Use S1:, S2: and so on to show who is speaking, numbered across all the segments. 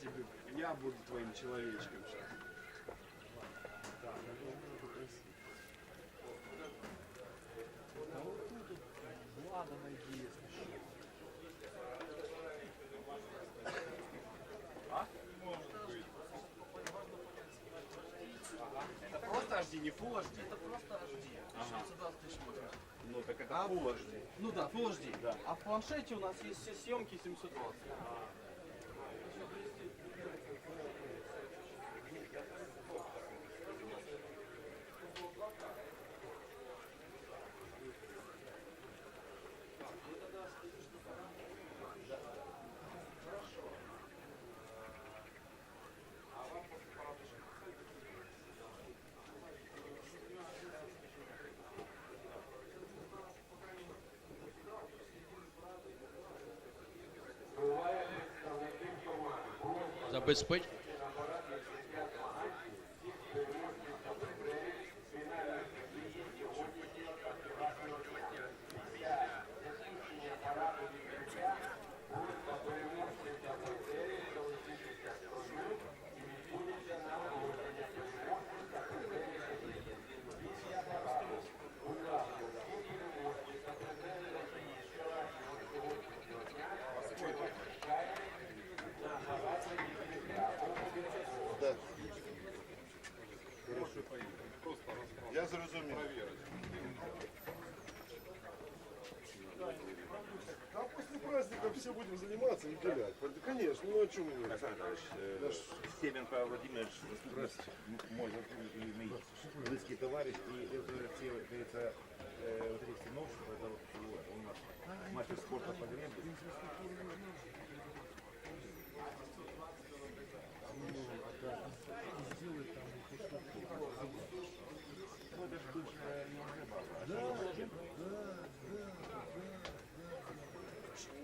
S1: тебе, я буду твоим человечком сейчас. Влада найди, если что. А? Это просто HD, не Full HD?
S2: Это просто HD.
S1: Ага.
S2: 620 тысяч смотришь.
S1: Ну так это Full HD.
S2: Ну да, Full HD. А в планшете у нас есть все съемки 720.
S3: Забезпеч.
S4: Да. Все будем заниматься и гулять. Конечно, ну о чем мы говорим?
S5: Александр Иванович, э, Семен Павел Владимирович, м- мой близкий товарищ, и это все, говорится, вот этих сынов, это вот он наш мастер спорта по гребле. Ну, это ж бывшая не рыба, а что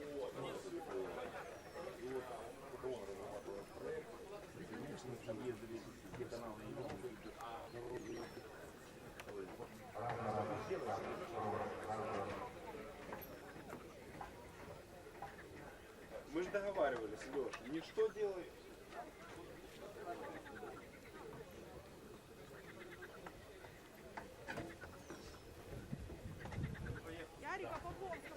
S5: И вот пока он разрабатывал проект, мы там ездили, где каналы идут,
S1: Мы же договаривались, Леша, не что делай.
S6: Ярика Поповского.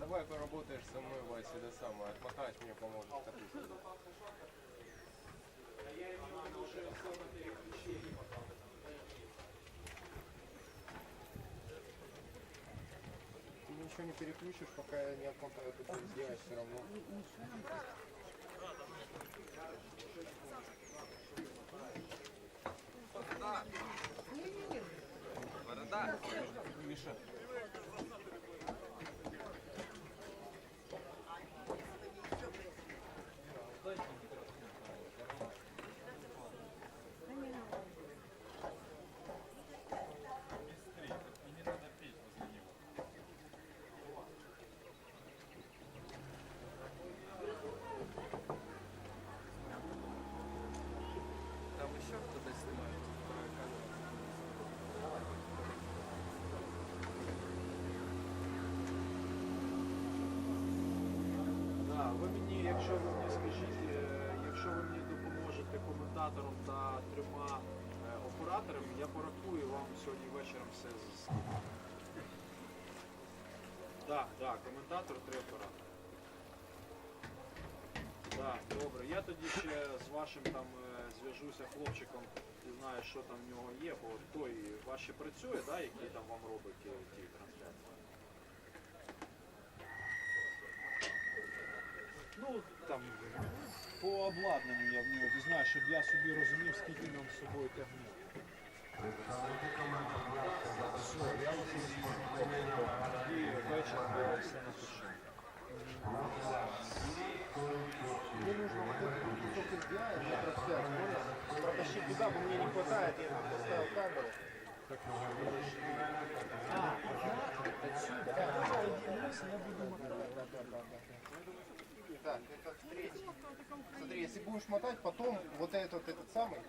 S7: Давай поработаешь со мной, Вася, это самое. Отмотать мне статистику. Ты ничего не переключишь, пока я не отмотаю. Ты будешь делать все равно. Миша.
S1: Якщо ви мені скажіть, е, якщо ви мені допоможете коментатором та трьома е, операторами, я порахую вам сьогодні вечором все з Так, так, коментатор, три оператори. Так, добре. Я тоді ще з вашим там е, зв'яжуся хлопчиком і знаю, що там в нього є, бо той ваш ще працює, да, який там вам робить ті, ті трансляції. Ну, там по обладнанню я в нього дізнаю, щоб я собі розумів, скільки нам з собою тягне. Все, я тоді вечір я все напишу.
S7: Мне нужно вот этот кусок SDI для протащить туда, но мне не хватает. Я поставил камеру.
S1: А, отсюда? Да, я буду.
S7: Так, это третий. Смотри, если будешь мотать, потом вот этот, этот самый,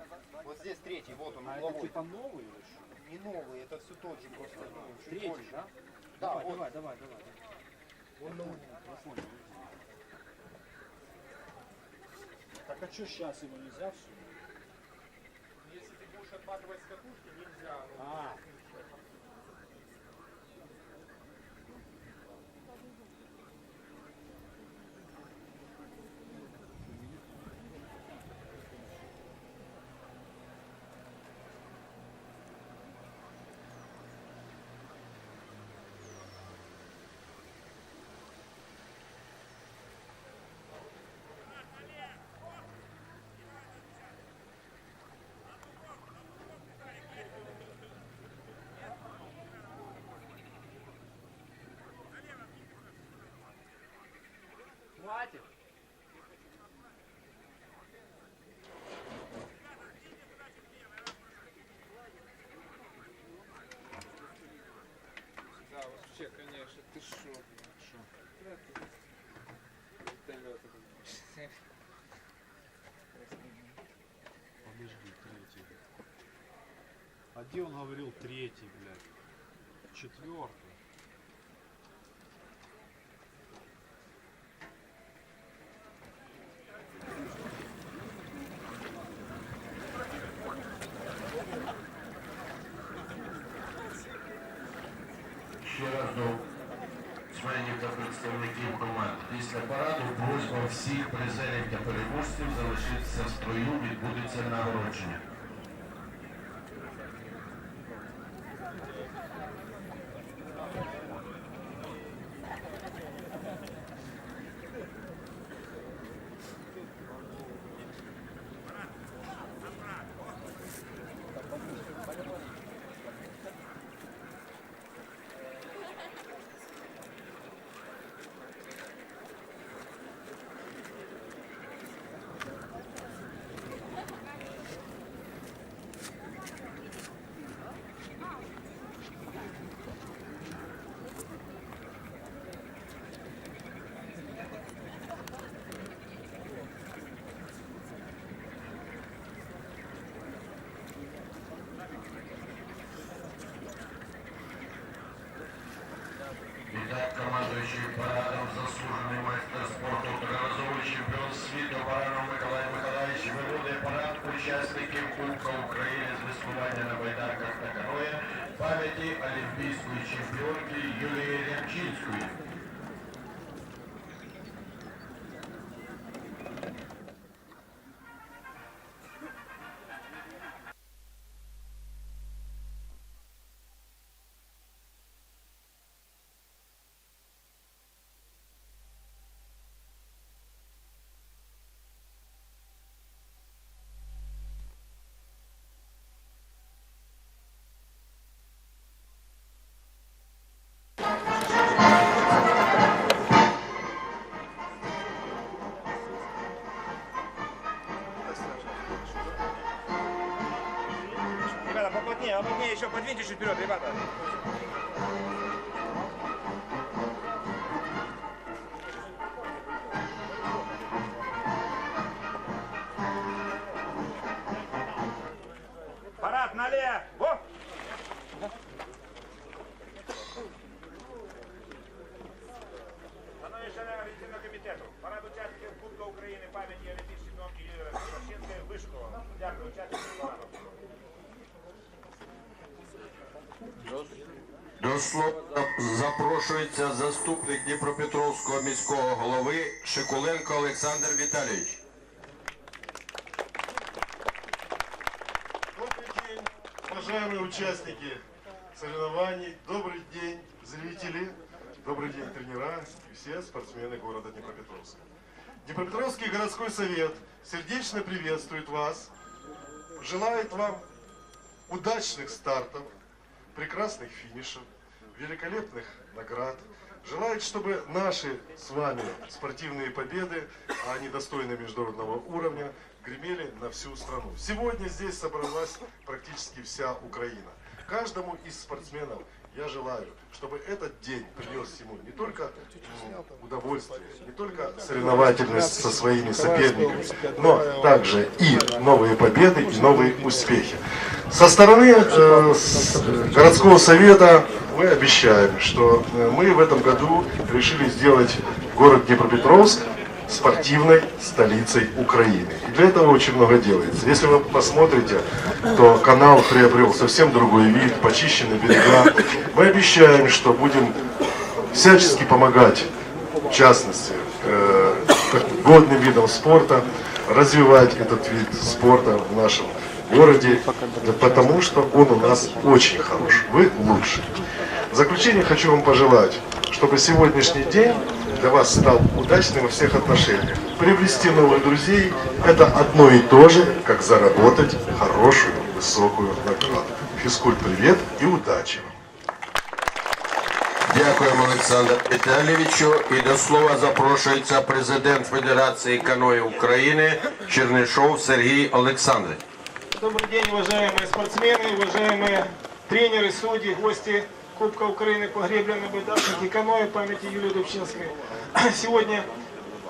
S7: вот здесь третий, вот он, угловой.
S1: новий или що?
S7: Не новый, это все тот же, просто ну, чуть
S1: Третий,
S7: больше.
S1: да?
S7: Да,
S1: давай,
S7: вот.
S1: давай, давай, давай.
S7: Он углу.
S1: Так а что сейчас его нельзя все?
S7: Если ты будешь отматывать с катушки, нельзя. ну,
S1: А, хватит. Що? Подожди, третий. А где он говорил третий, блядь? Четвертый.
S8: Після параду просьба всіх призерів та переможців залишитися в строю, відбудеться нагородження. Відтак командуючий парадом заслужений майстер спорту, триразовий чемпіон світу Баранов Миколай Миколаївич виводить парад учасників Кубка України з веслування на байдарках та каноє пам'яті олімпійської чемпіонки Юлії Рябчинської. До слова запрошується заступник Дніпропетровського міського голови Шикуленко Олександр Віталійович.
S4: Добрый день, уважаемые участники соревнований. Добрый день, зрители. Добрый день, тренера и все спортсмены города Днепропетровска. Днепропетровский городской совет сердечно приветствует вас, желает вам удачных стартов, прекрасных финишев, великолепных наград. Желает, чтобы наши с вами спортивные победы, а они достойны международного уровня, гремели на всю страну. Сегодня здесь собралась практически вся Украина. Каждому из спортсменов я желаю, чтобы этот день принес ему не только удовольствие, не только соревновательность со своими соперниками, но также и новые победы, и новые успехи. Со стороны э, с- городского совета мы обещаем, что э, мы в этом году решили сделать город Днепропетровск спортивной столицей Украины. И для этого очень много делается. Если вы посмотрите, то канал приобрел совсем другой вид, почищены берега. Мы обещаем, что будем всячески помогать, в частности, э, так, водным видам спорта, развивать этот вид спорта в нашем городе, да потому что он у нас очень хорош. Вы лучшие. В заключение хочу вам пожелать, чтобы сегодняшний день для вас стал удачным во всех отношениях. Приобрести новых друзей – это одно и то же, как заработать хорошую, высокую награду. Физкульт, привет и удачи вам!
S8: Дякуємо, Олександр Віталійовичу. І до слова запрошується президент Федерації каної України Чернишов Сергій Олександрович.
S9: Добрый день, уважаемые спортсмены, уважаемые тренеры, судьи, гости Кубка Украины по гребленной байдарке каноэ памяти Юлии Дубчинской. Сегодня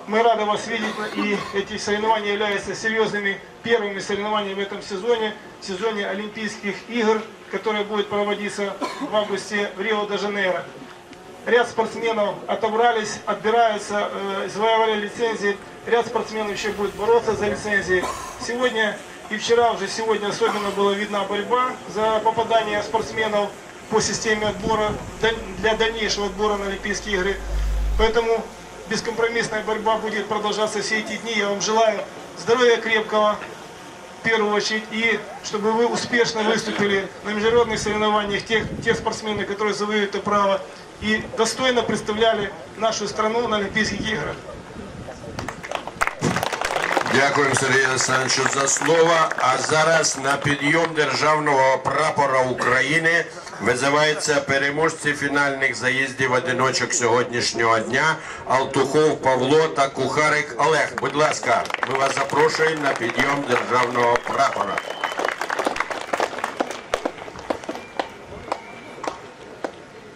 S9: мы рады вас видеть, и эти соревнования являются серьезными первыми соревнованиями в этом сезоне, в сезоне Олимпийских игр, которые будут проводиться в августе в Рио-де-Жанейро. Ряд спортсменов отобрались, отбираются, э, завоевали лицензии. Ряд спортсменов еще будет бороться за лицензии. Сегодня и вчера уже сегодня особенно была видна борьба за попадание спортсменов по системе отбора для дальнейшего отбора на Олимпийские игры. Поэтому бескомпромиссная борьба будет продолжаться все эти дни. Я вам желаю здоровья крепкого, в первую очередь, и чтобы вы успешно выступили на международных соревнованиях, тех, тех спортсмены, которые завоюют это право, и достойно представляли нашу страну на Олимпийских играх.
S8: Дякуємо Сергію Олександровичу за слово. А зараз на підйом державного прапора України визиваються переможці фінальних заїздів одиночок сьогоднішнього дня Алтухов Павло та Кухарик Олег. Будь ласка, ми вас запрошуємо на підйом державного прапора.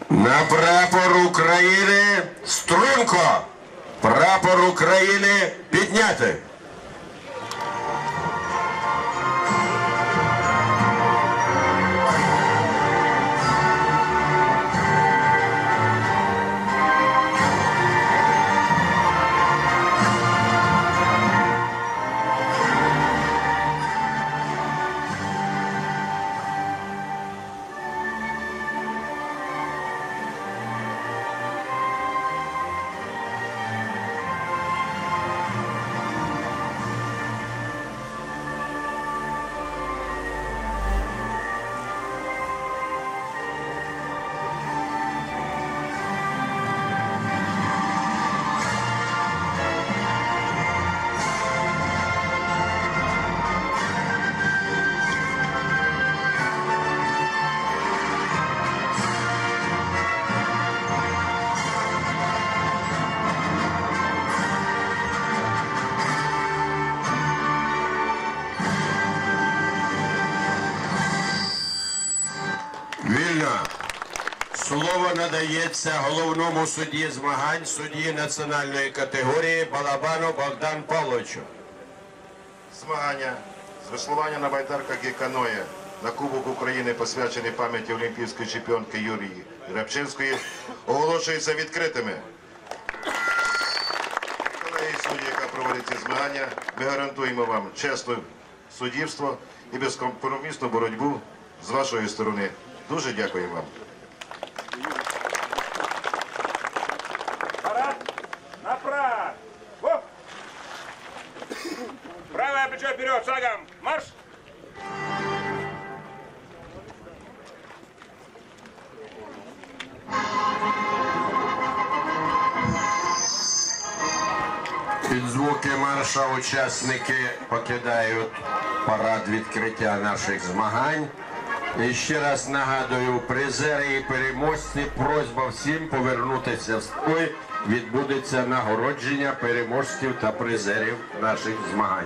S8: На прапор України струнко! Прапор України підняти! Слово надається головному судді змагань, судді національної категорії Балабану Богдан Павловичу.
S10: Змагання з веслування на байдарках і каное на Кубок України, посвячений пам'яті олімпійської чемпіонки Юрії Рябчинської, оголошуються відкритими. Колеги судді, яка проводить ці змагання, ми гарантуємо вам чесне суддівство і безкомпромісну боротьбу з вашої сторони. Дуже дякую вам.
S3: Парад! Направо! Правое плечо вперед, шагом! Марш!
S8: Під звуки марша учасники покидають парад відкриття наших змагань. І ще раз нагадую, призери і переможці, просьба всім повернутися в строй. Відбудеться нагородження переможців та призерів наших змагань.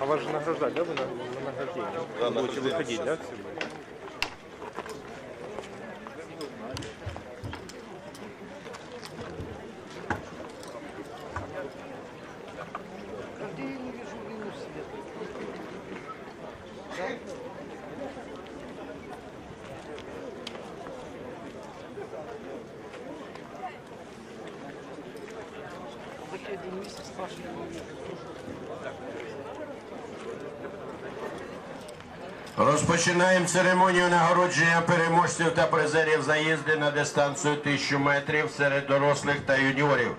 S7: А
S8: вас
S7: же награждать, да, вы на, на награждение? Да, Будете выходить, да, к?
S8: Розпочинаємо церемонію нагородження переможців та призерів заїзди на дистанцію 1000 метрів серед дорослих та юніорів.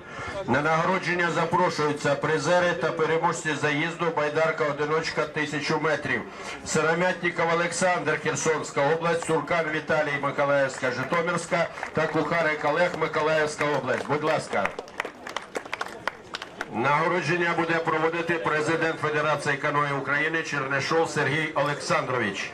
S8: На нагородження запрошуються призери та переможці заїзду Байдарка одиночка 1000 метрів. Сиромятніков Олександр, Херсонська область, Суркан Віталій, Миколаївська, Житомирська та Кухарик Олег, Миколаївська область. Будь ласка. Нагородження буде проводити президент Федерації каної України Чернишов Сергій Олександрович.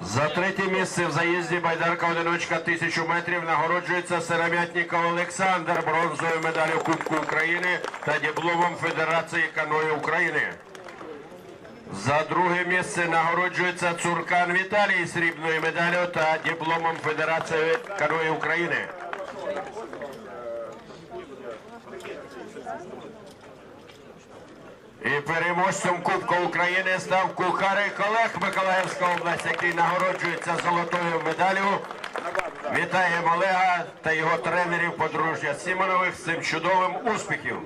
S8: За третє місце в заїзді Байдарка одиночка 1000 метрів нагороджується Сиромятніков Олександр бронзовою медаллю Кубку України та дипломом Федерації каної України. За друге місце нагороджується Цуркан Віталій срібною медаллю та дипломом Федерації каної України. І переможцем Кубка України став Кухарик Олег Миколаївська область, який нагороджується золотою медаллю. Вітаємо Олега та його тренерів подружжя Сімонових з цим чудовим успіхів.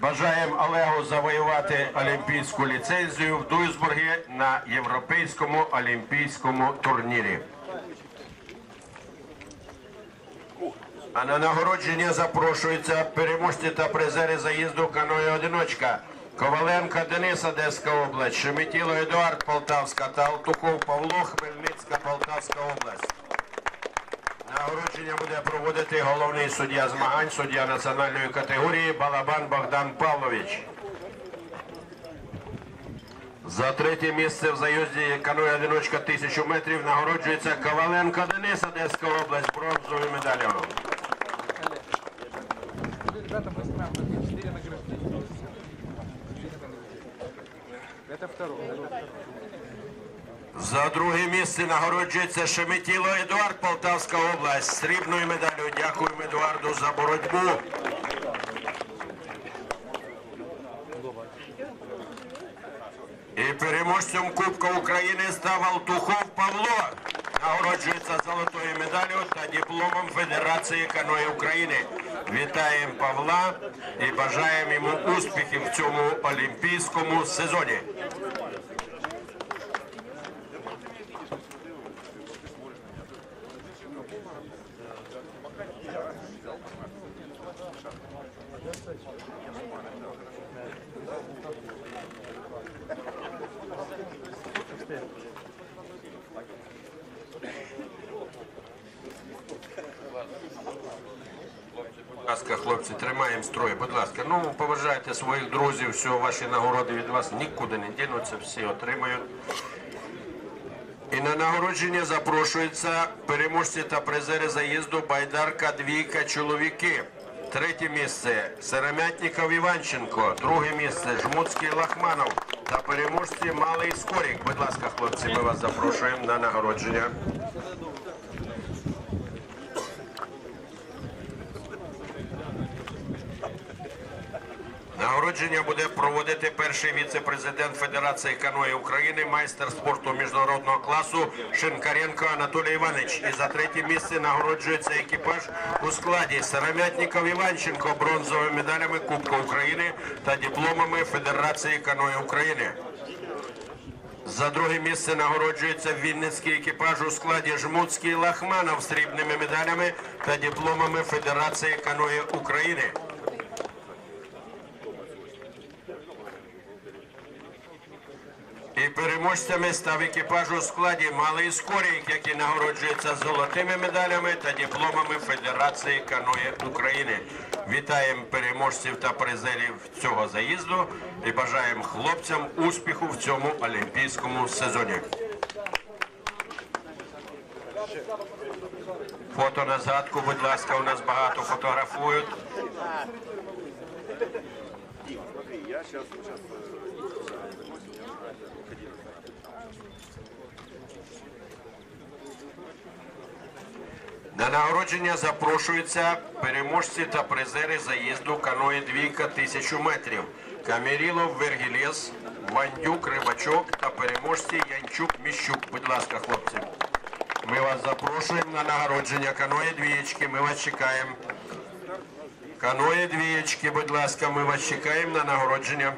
S8: Бажаємо Олегу завоювати олімпійську ліцензію в Дуйсбургі на європейському олімпійському турнірі. А на нагородження запрошуються переможці та призери заїзду каною одиночка. Коваленко Денис, Одеська область, Шеметіло Едуард, Полтавська та Алтухов Павло, Хмельницька, Полтавська область. Нагородження буде проводити головний суддя змагань, суддя національної категорії Балабан Богдан Павлович. За третє місце в заїзді каної одиночка 1000 метрів нагороджується Коваленко Денис, Одеська область, бронзовою медаллю. За друге місце нагороджується Шеметіло Едуард, Полтавська область. Срібною медаллю. Дякуємо Едуарду за боротьбу. І переможцем Кубка України став Алтухов Павло. Нагороджується золотою медаллю та дипломом Федерації каної України. Вітаємо Павла і бажаємо йому успіхів в цьому олімпійському сезоні. Thank you. Ласка, хлопці, тримаємо строй. Будь ласка, ну поважайте своїх друзів, все, ваші нагороди від вас нікуди не дінуться, всі отримають. І на нагородження запрошуються переможці та призери заїзду Байдарка Двійка чоловіки. Третє місце Серемятніков Іванченко. Друге місце Жмуцький Лахманов. Та переможці Малий Скорік. Будь ласка, хлопці, ми вас запрошуємо на нагородження. Нагородження буде проводити перший віце-президент Федерації каної України, майстер спорту міжнародного класу Шинкаренко Анатолій Іванович. І за третє місце нагороджується екіпаж у складі Сарамятніков Іванченко бронзовими медалями Кубка України та дипломами Федерації каної України. За друге місце нагороджується Вінницький екіпаж у складі Жмутський Лахманов срібними медалями та дипломами Федерації каної України. І переможцями став екіпаж у складі Малий Скорік, який нагороджується золотими медалями та дипломами Федерації каної України. Вітаємо переможців та призерів цього заїзду і бажаємо хлопцям успіху в цьому олімпійському сезоні. Фото на згадку, будь ласка, у нас багато фотографують.
S5: Я сейчас,
S8: На нагородження запрошуються переможці та призери заїзду каної двійка тисячу метрів. Камерілов, Вергілєс, Вандюк, Рибачок та переможці Янчук, Міщук. Будь ласка, хлопці. Ми вас запрошуємо на нагородження каної двієчки. Ми вас чекаємо. Каної двієчки, будь ласка, ми вас чекаємо на нагородження.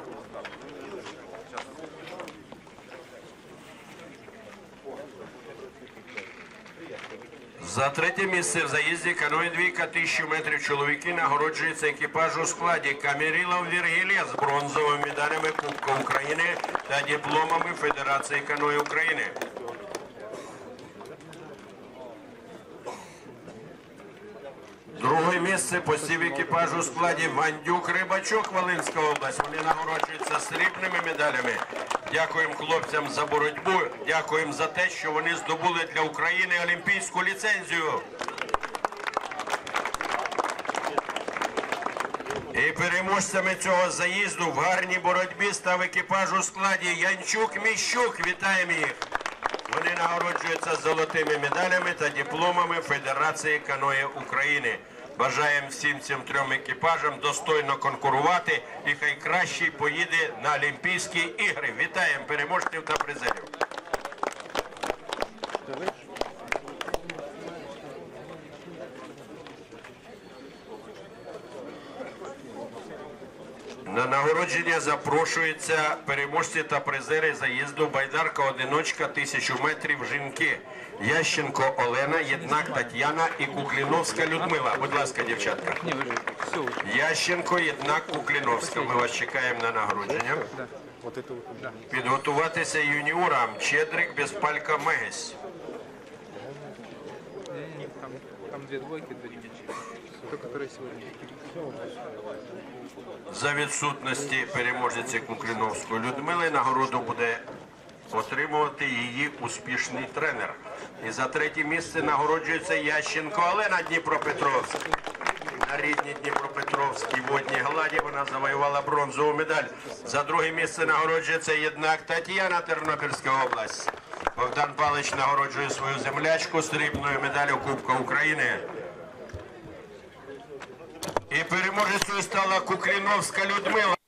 S8: За третє місце в заїзді каної двійка тисячу метрів чоловіки нагороджується екіпаж у складі Камерілов Віргілія з бронзовими медалями Кубка України та дипломами Федерації каної України. Друге місце посів екіпаж у складі Вандюк Рибачок Волинська область. Вони нагороджуються срібними медалями. Дякуємо хлопцям за боротьбу. Дякуємо за те, що вони здобули для України олімпійську ліцензію. І переможцями цього заїзду в гарній боротьбі став екіпаж у складі Янчук Міщук. Вітаємо їх. Вони нагороджуються золотими медалями та дипломами Федерації каної України. Бажаємо всім цим трьом екіпажам достойно конкурувати і хай кращий поїде на Олімпійські ігри. Вітаємо переможців та призерів. На нагородження запрошуються переможці та призери заїзду Байдарка Одиночка тисячу метрів жінки. Ященко Олена, Єднак Тетяна і Кукліновська Людмила. Будь ласка, дівчатка. Ященко, Єднак, Кукліновська. Ми вас чекаємо на нагородження. Підготуватися юніорам. Чедрик, Безпалька, Мегесь.
S11: Там, две двойки, две ничьи.
S8: За відсутності переможниці Кукліновської Людмили нагороду буде отримувати її успішний тренер. І за третє місце нагороджується Ященко Олена Дніпропетровськ. На рідній Дніпропетровській водній гладі вона завоювала бронзову медаль. За друге місце нагороджується єднак Тетяна Тернопільська область. Богдан Палич нагороджує свою землячку срібною медаллю Кубка України. І переможецею стала Куклиновська Людмила.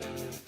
S8: Thank you.